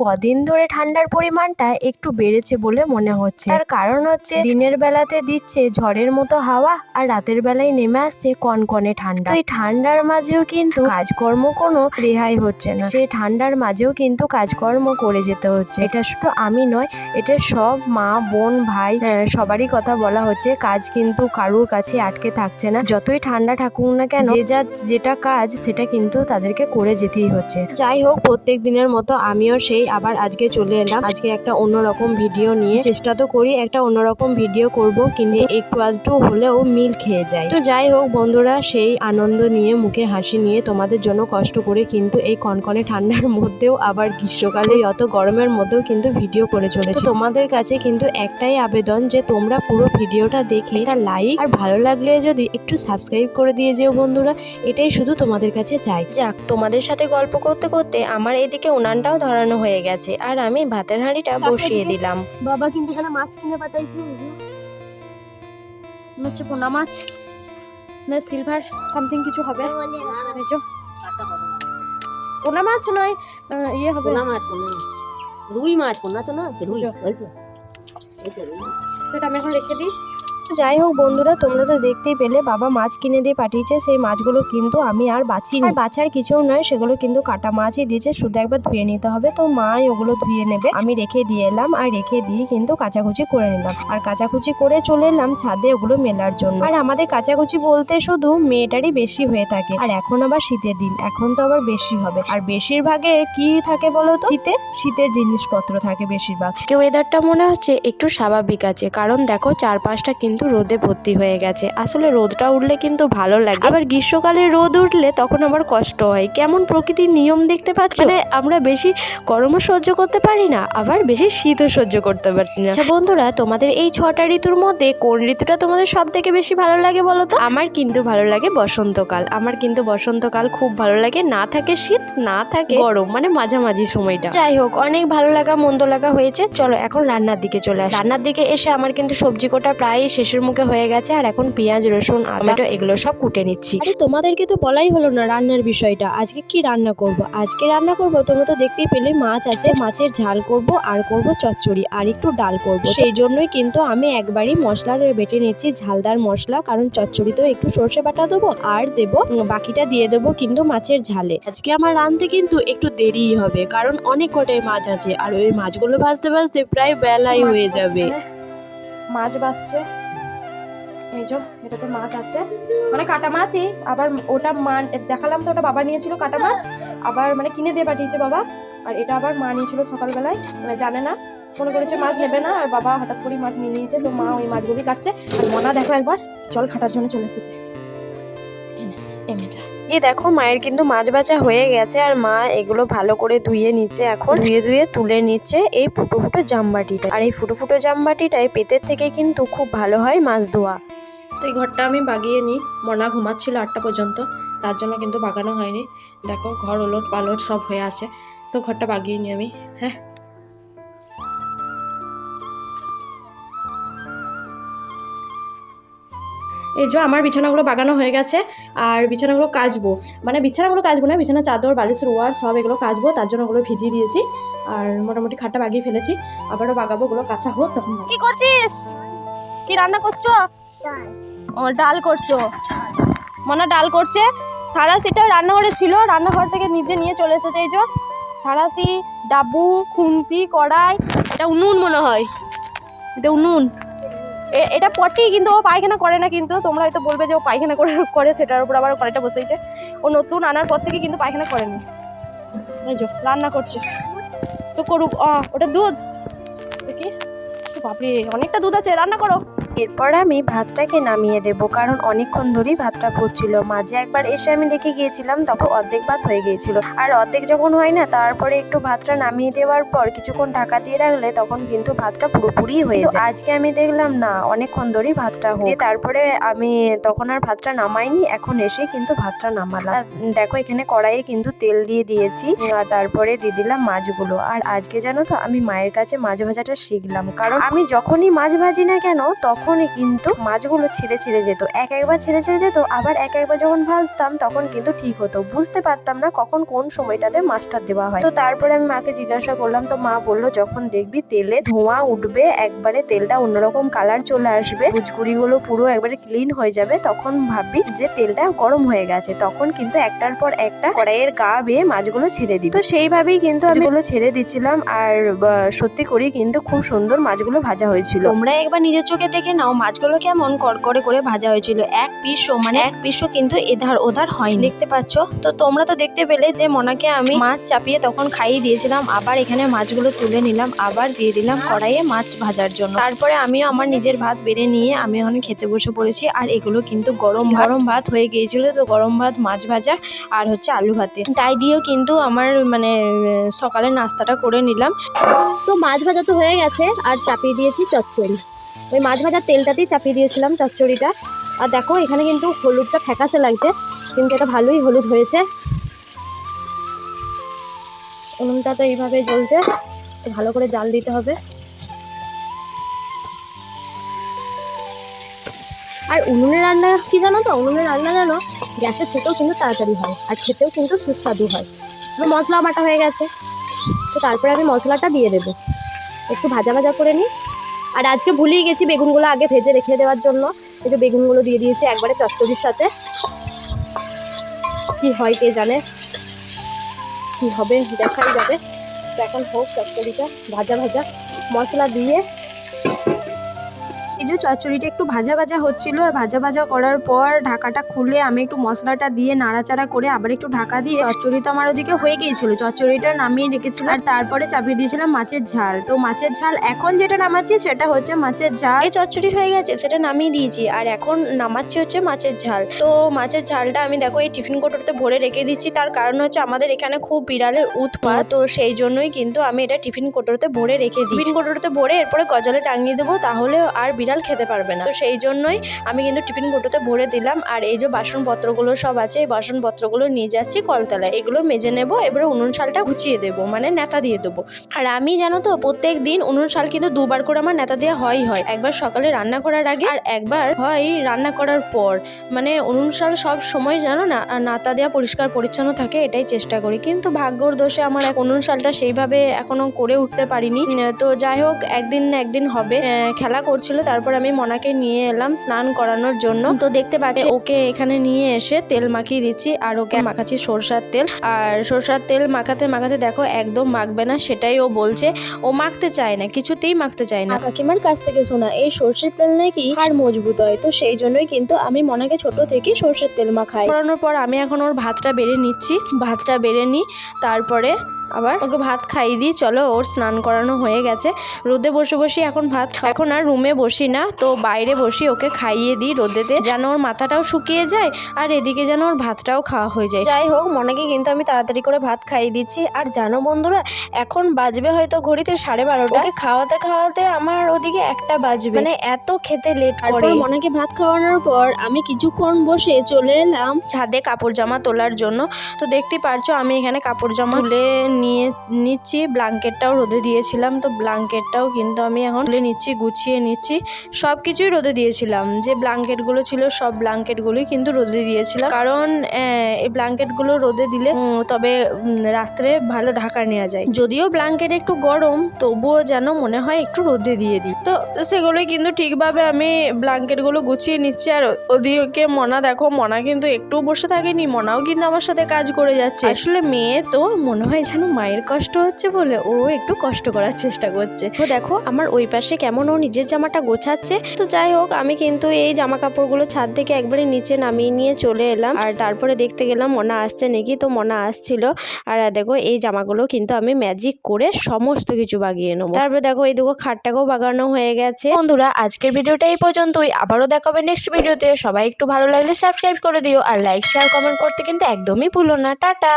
কদিন ধরে ঠান্ডার পরিমাণটা একটু বেড়েছে বলে মনে হচ্ছে। তার কারণ হচ্ছে দিনের বেলাতে দিচ্ছে ঝড়ের মতো হাওয়া আর রাতের বেলায় নেমে আসছে কনকনে ঠান্ডা। এই ঠান্ডার মাঝেও কিন্তু কাজকর্ম কোনো রেহাই হচ্ছে না। সেই ঠান্ডার মাঝেও কিন্তু কাজকর্ম করে যেতে হচ্ছে। এটা শুধু আমি নয়, এটা সব মা, বোন, ভাই সবারই কথা বলা হচ্ছে। কাজ কিন্তু কারুর কাছে আটকে থাকছে না। যতই ঠান্ডা থাকুক না কেন, যে যা যেটা কাজ, সেটা কিন্তু তাদেরকে করে যেতেই হচ্ছে। যাই হোক, প্রত্যেক দিনের মতো আমিও সেই আবার আজকে চলে এলাম। আজকে একটা অন্যরকম ভিডিও নিয়ে। চেষ্টা তো করি একটা অন্যরকম ভিডিও করব, কিন্তু একটু আধটু হলেও মিল খেয়ে যায়। তো যাই হোক বন্ধুরা, সেই আনন্দ নিয়ে, মুখে হাসি নিয়ে তোমাদের জন্য কষ্ট করে কিন্তু এই কনকনে ঠান্ডার মধ্যেও আবার গ্রীষ্মকালে অত গরমের মধ্যেও কিন্তু ভিডিও করে চলেছে। তোমাদের কাছে কিন্তু একটাই আবেদন যে তোমরা পুরো ভিডিওটা দেখে একটা লাইক আর ভালো লাগলে যদি একটু সাবস্ক্রাইব করে দিয়ে যেও বন্ধুরা। এটাই শুধু তোমাদের কাছে চাই। যাক, তোমাদের সাথে গল্প করতে করতে আমার এদিকে উনানটাও ধরানো হয়ে গেছে। আর আমি ভাতের হাঁড়িটা বসিয়ে দিলাম। বাবা কিন্তু এখানে মাছ কিনে পাঠাইছে? হচ্ছে পোনা মাছ না সিলভার সামথিং কিছু হবে। পোনা মাছ নয় ইয়ে হবে। পোনা মাছ পোনা মাছ। রুই মাছ পোনা তো না রুই এটা আমি এখন রেখে দিই। তো যাই হোক বন্ধুরা, তোমরা তো দেখতেই পেলে, বাবা মাছ কিনে দিয়ে পাঠিয়েছে, সেই মাছগুলো কিন্তু আমি আর আর বাছার কিছু নয়, সেগুলো কিন্তু কাটা মাছই দিয়েছে, শুধু একবার ধুয়ে নিতে হবে। তো মাই ওগুলো ধুয়ে নেবে, আমি রেখে দিয়ে এলাম, আর রেখে দিয়ে কিন্তু কাচাকুচি করে নিলাম। আর কাচাকুচি করে চলে এলাম ছাদে ওগুলো মেলার জন্য। আর আমাদের কাচাকুচি বলতে শুধু মেয়েটারই বেশি হয়ে থাকে। আর এখন আবার শীতের দিন, এখন তো আবার বেশি হবে। আর বেশিরভাগের কি থাকে বলো তো? শীতে, শীতের জিনিসপত্র থাকে বেশিরভাগ। আজকে ওয়েদারটা মনে হচ্ছে একটু স্বাভাবিক আছে, কারণ দেখো চারপাশটা কিন্তু রোদে ভর্তি হয়ে গেছে। আসলে রোদটা উঠলে কিন্তু ভালো লাগে। আবার গ্রীষ্মকালে রোদ উঠলে তখন আবার কষ্ট হয়। কেমন প্রকৃতির নিয়ম দেখতে পাচ্ছ? আমরা বেশি গরমও সহ্য করতে পারি না, আবার বেশি শীতও সহ্য করতে পারি না। আচ্ছা বন্ধুরা, তোমাদের এই ছটা ঋতুর মধ্যে কোন ঋতুটা তোমাদের সব থেকে বেশি ভালো লাগে বলো তো? আমার কিন্তু ভালো লাগে বসন্তকাল। আমার কিন্তু বসন্তকাল খুব ভালো লাগে। না থাকে শীত, না থাকে গরম মানে মাঝামাঝি সময়টা। যাই হোক, অনেক ভালো লাগা, মন্দ লাগা হয়েছে। চলো এখন রান্নার দিকে চলে আসি। রান্নার দিকে এসে আমার কিন্তু সবজি কোটা প্রায় শেষের মুখে হয়ে গেছে আর এখন পেঁয়াজ রসুন টমেটো এগুলো সব কুটে নিচ্ছি। আরে তোমাদেরকে তো বলাই হলো না রান্নার বিষয়টা। আজকে কি রান্না করব? আজকে রান্না করব তোমরা তো দেখতেই পেলে মাছ আছে। মাছের ঝাল করব আর করব চচ্চড়ি আর একটু ডাল করব। সেই জন্যই কিন্তু আমি একবারই মশলা বেটে নিচ্ছি ঝালদার মশলা কারণ চচ্চড়িতেও একটু সর্ষে বাটা দেবো আর দেবো বাকিটা দিয়ে দেবো কিন্তু মাছের ঝালে। আজকে আমার রাঁধতে কিন্তু একটু দেরিই হবে কারণ অনেক কটাই মাছ আছে। আর ওই মাছগুলো ভাজতে ভাজতে প্রায় বেলাই হয়ে যাবে। মাছ বাসছে এই যে, এটাতে মাছ আছে। মানে কাটা মাছই আবার ওটা মা, দেখালাম তো ওটা বাবা নিয়েছিল কাটা মাছ। আবার মানে কিনে দিয়ে পাঠিয়েছে বাবা। আর এটা আবার মা নিয়েছিল সকালবেলায়। মানে জানে না, মনে করেছে মাছ নেবে না। আর বাবা হঠাৎ করেই মাছ নিয়ে নিয়েছে, তো মা ওই মাছগুলি কাটছে। আর মনা দেখো একবার, জল খাটার জন্য চলে এসেছে। এই দেখো, মায়ের কিন্তু মাছ বাছা হয়ে গেছে। আর মা এগুলো ভালো করে ধুয়ে নিচ্ছে এখন। ধুয়ে ধুয়ে তুলে নিচ্ছে এই ফুটো ফুটো জামবাটিটা আর এই ফুটো ফুটো জামবাটিটায় পেটের থেকে কিন্তু খুব ভালো হয় মাছ ধোয়া। তো এই ঘরটা আমি বাগিয়ে নিই। মনা ঘুমাচ্ছিল আটটা পর্যন্ত তার জন্য কিন্তু বাগানো হয়নি। দেখো ঘর ওলট পালট সব হয়ে আছে তো ঘরটা বাগিয়ে নিই আমি হ্যাঁ। এই যে আমার বিছানাগুলো বাগানো হয়ে গেছে আর বিছানাগুলো কাচবো। মানে বিছানাগুলো কাচবো না বিছানা চাদর বালিশ রোয়ার সব এগুলো কাচবো তার জন্য ওগুলো ভিজিয়ে দিয়েছি আর মোটামুটি খাটটা বাগিয়ে ফেলেছি। আবারও বাগাবো ওগুলো কাঁচা হোক তখন কি করছিস? কি রান্না করছ? ডাল করছ? মনে ডাল করছে। সারাসিটা রান্নাঘরে ছিল, রান্নাঘর থেকে নিজে নিয়ে চলে এসেছে এই যে। সারাসি ডাবু, খুন্তি, কড়াই, এটা উনুন মনে হয়। এটা উনুন। এটা পটি, কিন্তু ও পায়খানা করে না কিন্তু, তোমরা হয়তো বলবে যে ও পায়খানা করে করে, সেটার উপর আবার কড়াইটা বসেছে ও নতুন আনার পর থেকে কিন্তু পায়খানা করেনি। এই যে, রান্না করছে। তো করুক ওটা দুধ। দেখি, বাপরে, অনেকটা দুধ আছে, রান্না করো। এরপর আমি ভাতটাকে নামিয়ে দেব, কারণ অনেকক্ষণ ধরেই ভাতটা ফুটছিল। মাঝে একবার এসে আমি দেখে গিয়েছিলাম, তখন অর্ধেক ভাত হয়ে গিয়েছিল। আর অর্ধেক যখন হয় না, তারপরে একটু ভাতটা নামিয়ে দেওয়ার পর কিছুক্ষণ ঢাকা দিয়ে রাখলে তখন কিন্তু ভাতটা পুরোপুরি হয়ে যায়। আজকে আমি দেখলাম না, অনেকক্ষণ ধরেই ভাতটা হয়ে তারপরে আমি তখন আর ভাতটা নামাইনি, এখন এসে কিন্তু ভাতটা নামালাম। দেখো, এখানে কড়াইয়ে কিন্তু তেল দিয়ে দিয়েছি। আর তারপরে দিয়ে দিলাম মাছগুলো। আর আজকে জানো তো, আমি মায়ের কাছে মাছ ভাজাটা শিখলাম। কারণ আমি যখনই মাছ ভাজি না কেন, তখন তখনই কিন্তু মাছগুলো ছিঁড়ে ছিঁড়ে যেত। এক একবার ছিঁড়ে ছিঁড়ে যেত, আবার এক একবার যখন ভাজতাম তখন কিন্তু ঠিক হতো। বুঝতে পারতাম না কখন কোন সময়টাতে মাছটা দেওয়া হয়। তো তারপরে আমি মাকে জিজ্ঞাসা করলাম, তো মা বলল যখন দেখবি তেলে ধোঁয়া উঠবে, একবারে তেলটা অন্যরকম কালার চলে আসবে গুলো পুরো একবারে ক্লিন হয়ে যাবে, তখন ভাববি যে তেলটা গরম হয়ে গেছে। তখন কিন্তু একটার পর একটা কড়াইয়ের গা বেয়ে মাছগুলো ছেড়ে দিই তো সেইভাবেই কিন্তু আমি এগুলো ছেড়ে দিচ্ছিলাম। আর সত্যি করি কিন্তু খুব সুন্দর মাছগুলো ভাজা হয়েছিল। তোমরা একবার নিজের চোখে দেখে নাও, মাছগুলো কেমন কড়কড়ে করে ভাজা হয়েছিল। এক পিসও মানে এক পিসও কিন্তু এধার ওধার হয়নি। দেখতে পাচ্ছ? তো তোমরা তো দেখতে পেলে যে মনাকে আমি মাছ চাপিয়ে তখন খাইয়ে দিয়েছিলাম। আবার এখানে মাছগুলো তুলে নিলাম, আবার দিয়ে দিলাম কড়াইয়ে মাছ ভাজার জন্য। তারপরে আমিও আমার নিজের ভাত বেড়ে নিয়ে আমি ওখানে খেতে বসে পড়েছি। আর এগুলো কিন্তু গরম গরম ভাত হয়ে গিয়েছিল তো গরম ভাত, মাছ ভাজা আর হচ্ছে আলু ভাতে। তাই দিয়েও কিন্তু আমার মানে সকালের নাস্তাটা করে নিলাম। তো মাছ ভাজা তো হয়ে গেছে, আর চাপিয়ে দিয়েছি চচ্চড়ি। ওই মাছ ভাজার তেলটাতেই চাপিয়ে দিয়েছিলাম চচ্চড়িটা। আর দেখো, এখানে কিন্তু হলুদটা ফ্যাকাসে লাগছে, কিন্তু এটা ভালোই হলুদ হয়েছে। উনুনটা তো এইভাবে জ্বলছে, ভালো করে জাল দিতে হবে। আর উনুনে রান্না কি জানো তো? উনুনে রান্না জানো গ্যাসের থেকেও কিন্তু তাড়াতাড়ি হয়, আর খেতেও কিন্তু সুস্বাদু হয়। মশলা বাটা হয়ে গেছে, তো তারপরে আমি মশলাটা দিয়ে দেবো। একটু ভাজা ভাজা করে নিই। আর আজকে ভুলেই গেছি বেগুনগুলো আগে ভেজে রেখে দেওয়ার জন্য। একটু বেগুনগুলো দিয়ে দিয়েছি একবারে চচ্চড়ির সাথে। কি হয় কে জানে? কি হবে? দেখাই যাবে। এখন হোক চচ্চড়িটা ভাজা ভাজা। মশলা দিয়ে এই যে চচ্চড়িটা একটু ভাজা ভাজা হচ্ছিল, আর ভাজা ভাজা করার পর ঢাকাটা খুলে আমি একটু মশলাটা দিয়ে নাড়াচাড়া করে আবার একটু ঢাকা দিয়ে, চচ্চড়ি তো আমার ওদিকে হয়ে গিয়েছিল, চচ্চড়িটা নামিয়ে রেখেছিলাম, আর তারপরে চাপিয়ে দিয়েছিলাম মাছের ঝাল। তো মাছের ঝাল এখন যেটা নামাচ্ছি সেটা হচ্ছে মাছের ঝাল। এই চচ্চড়ি হয়ে গেছে, সেটা নামিয়ে দিয়েছি, আর এখন নামাচ্ছি হচ্ছে মাছের ঝাল। তো মাছের ঝালটা আমি দেখো এই টিফিন কোটোতে ভরে রেখে দিচ্ছি, তার কারণ হচ্ছে আমাদের এখানে খুব বিড়ালের উৎপাত, তো সেই জন্যই কিন্তু আমি এটা টিফিন কোটোতে ভরে রেখে দিই। টিফিন কোটোতে ভরে এরপরে গজালে টাঙিয়ে দেবো, তাহলে আর বিড়াল খেতে পারবে না। তো সেই জন্যই আমি কিন্তু টিফিন কোটোতে ভরে দিলাম। আর এই যে বাসনপত্রগুলো সব আছে, এই বাসনপত্রগুলো নিয়ে যাচ্ছি কলতলায়। এগুলো মেজে নেব, এবারে উনুন শালটা ঘুচিয়ে দেবো মানে নেতা দিয়ে দেবো। আর আমি জানো তো, প্রত্যেক দিন উনুন শাল কিন্তু দুবার করে আমার নেতা দেওয়া হয় হয়। একবার সকালে রান্না করার আগে আর একবার হয় রান্না করার পর। মানে উনুন শাল সব সময় জানো না নাতা দেওয়া পরিষ্কার পরিচ্ছন্ন থাকে, এটাই চেষ্টা করি। কিন্তু ভাগ্যর দোষে আমার এক উনুন শালটা সেইভাবে এখনও করে উঠতে পারিনি। তো যাই হোক, একদিন না একদিন হবে। খেলা করছিল তারপর আমি মনাকে নিয়ে এলাম স্নান করানোর জন্য। তো দেখতে পাচ্ছি ওকে এখানে নিয়ে এসে তেল মাখিয়ে দিচ্ছি আর ওকে মাখাচ্ছি সরষার তেল। আর সরষার তেল মাখাতে মাখাতে দেখো একদম মাখবে না সেটাই ও বলছে। ও মাখতে চায় না কিছুতেই মাখতে চায় না। কাকিমার কাছ থেকে শোনা এই সর্ষের তেল নাকি আর মজবুত হয়? তো সেই জন্যই কিন্তু আমি মনাকে ছোট থেকে সর্ষের তেল মাখাই। করানোর পর আমি এখন ওর ভাতটা বেড়ে নিচ্ছি। ভাতটা বেড়ে নিই তারপরে আবার? ওকে ভাত খাইয়ে দিই চলো ওর স্নান করানো হয়ে গেছে। রোদে বসে বসে এখন ভাত এখন আর রুমে বসি না তো বাইরে বসি ওকে খাইয়ে দিই রোদেতে যেন ওর মাথাটাও শুকিয়ে যায় আর এদিকে যেন ওর ভাতটাও খাওয়া হয়ে যায়। যাই হোক মনেকে কিন্তু আমি তাড়াতাড়ি করে ভাত খাইয়ে দিচ্ছি। আর জানো বন্ধুরা এখন বাজবে হয়তো ঘড়িতে সাড়ে বারোটা। ওকে খাওয়াতে খাওয়াতে আমার ওদিকে একটা বাজবে। মানে এত খেতে লেট করে। মনেকে ভাত খাওয়ানোর পর আমি কিছুক্ষণ বসে চলে এলাম। ছাদে কাপড় জামা তোলার জন্য। তো দেখতে পারছ আমি এখানে কাপড় জামা তুলে নিয়ে নিচ্ছি, ব্ল্যাঙ্কেটটাও রোদে দিয়েছিলাম, তো ব্লাঙ্কেটটাও কিন্তু আমি এখন তুলে নিচ্ছি, গুছিয়ে নিচ্ছি। সব কিছুই রোদে দিয়েছিলাম, যে ব্ল্যাঙ্কেটগুলো ছিল সব ব্লাঙ্কেটগুলোই কিন্তু রোদে দিয়েছিলাম। কারণ এই ব্ল্যাঙ্কেটগুলো রোদে দিলে তবে রাত্রে ভালো ঢাকা নেওয়া যায়। যদিও ব্লাঙ্কেট একটু গরম, তবুও যেন মনে হয় একটু রোদে দিয়ে দিই। তো সেগুলোই কিন্তু ঠিকভাবে আমি ব্লাঙ্কেটগুলো গুছিয়ে নিচ্ছি, আর ওদিকে মনা, দেখো মনা কিন্তু একটু বসে থাকেনি, মনাও কিন্তু আমার সাথে কাজ করে যাচ্ছে। আসলে মেয়ে তো মনে হয় যেন মায়ের কষ্ট হচ্ছে বলে ও একটু কষ্ট করার চেষ্টা করছে। তো দেখো, আমার ওই পাশে কেমন ও নিজের জামাটা গোছাচ্ছে। তো যাই হোক, আমি কিন্তু এই জামা কাপড়গুলো ছাদ থেকে একবারে নিচে নামিয়ে নিয়ে চলে এলাম। আর তারপরে দেখতে গেলাম, মনা আসছে নাকি? তো মনা আসছিল। আর দেখো, এই জামাগুলো কিন্তু আমি ম্যাজিক করে সমস্ত কিছু বাগিয়ে নেব। তারপরে দেখো, এই দেখো খাটটাকেও বাগানো হয়ে গেছে। বন্ধুরা, আজকের ভিডিওটা এই পর্যন্তই। আবারও দেখাবে নেক্সট ভিডিওতে। সবাই একটু ভালো লাগলে সাবস্ক্রাইব করে দিও। আর লাইক শেয়ার কমেন্ট করতে কিন্তু একদমই ভুলো না। টাটা!